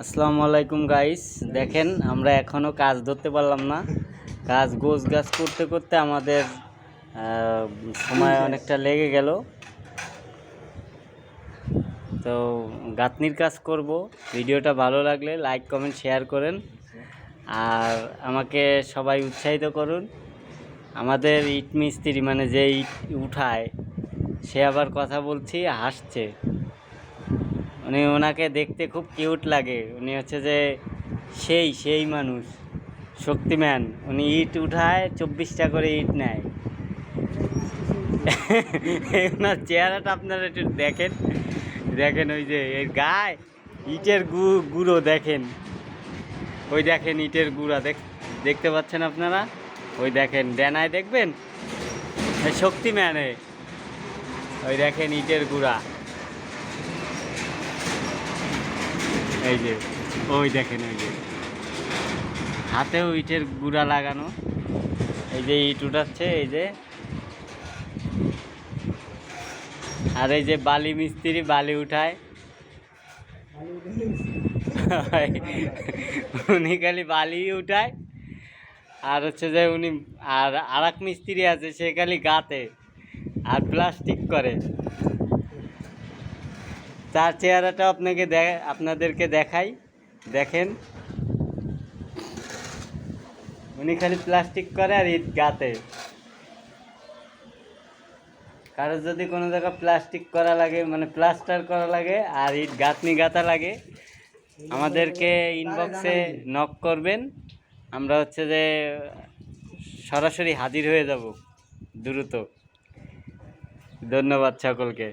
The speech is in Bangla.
আসসালামু আলাইকুম গাইস দেখেন আমরা এখনও কাজ ধরতে পারলাম না। কাজ গোছ গাছ করতে করতে আমাদের সময় অনেকটা লেগে গেল। তো গাঁথনির কাজ করব। ভিডিওটা ভালো লাগলে লাইক কমেন্ট শেয়ার করেন। আর আমাকে সবাই উৎসাহিত করুন। আমাদের ইট মিস্ত্রি মানে যে ইট উঠায় সে আবার কথা বলছি হাসছে। উনি ওনাকে দেখতে খুব কিউট লাগে। উনি হচ্ছে যে সেই সেই মানুষ শক্তিম্যান উনি ইট উঠায়, চব্বিশটা করে ইট নেয়। ওনার চেহারাটা আপনারা একটু দেখেন। দেখেন ওই যে এর গায়ে ইটের গু, গুঁড়ো দেখেন। ওই দেখেন ইটের গুঁড়া, দেখ, দেখতে পাচ্ছেন আপনারা? ওই দেখেন, ডেনায় দেখবেন? শক্তিম্যানে ওই দেখেন ইটের গুঁড়া। এই যে, ওই দেখেন, ওই যে। হাতেও ইটের গুঁড়া লাগানো। এই যে ইট উঠাচ্ছে, এই যে। আর এই যে বালি মিস্ত্রি বালি উঠায়। উনি খালি বালি উঠায়। আর হচ্ছে যে উনি, আর আর এক মিস্ত্রি আছে, সে খালি গাতে। আর প্লাস্টিক করে। তার চেহারাটা আপনাকে আপনাদেরকে দেখাই। দেখেন। উনি খালি প্লাস্টিক করে আর ইট গাতে কারও যদি কোনো জায়গায় প্লাস্টিক করা লাগে মানে প্লাস্টার করা লাগে আর ইট গাঁথনি গাঁথা লাগে, আমাদেরকে ইনবক্সে নক করবেন। আমরা হচ্ছে যে সরাসরি হাজির হয়ে যাব দ্রুত। ধন্যবাদ সকলকে।